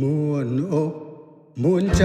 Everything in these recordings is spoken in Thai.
ม่วนอกม่วนใจ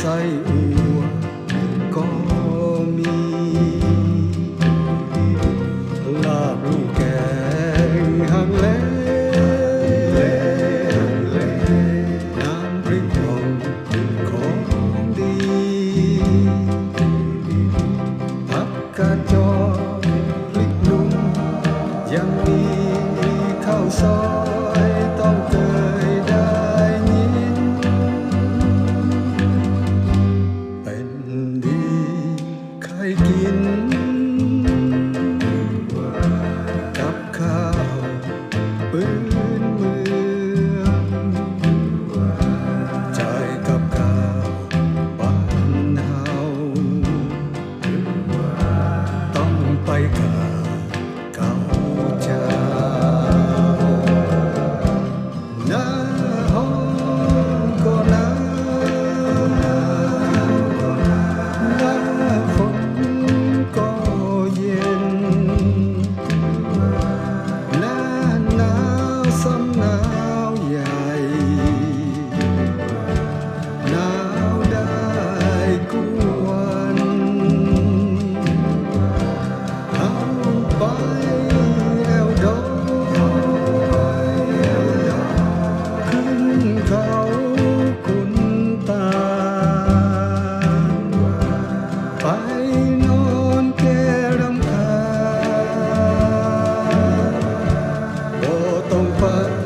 在 like us. don't, but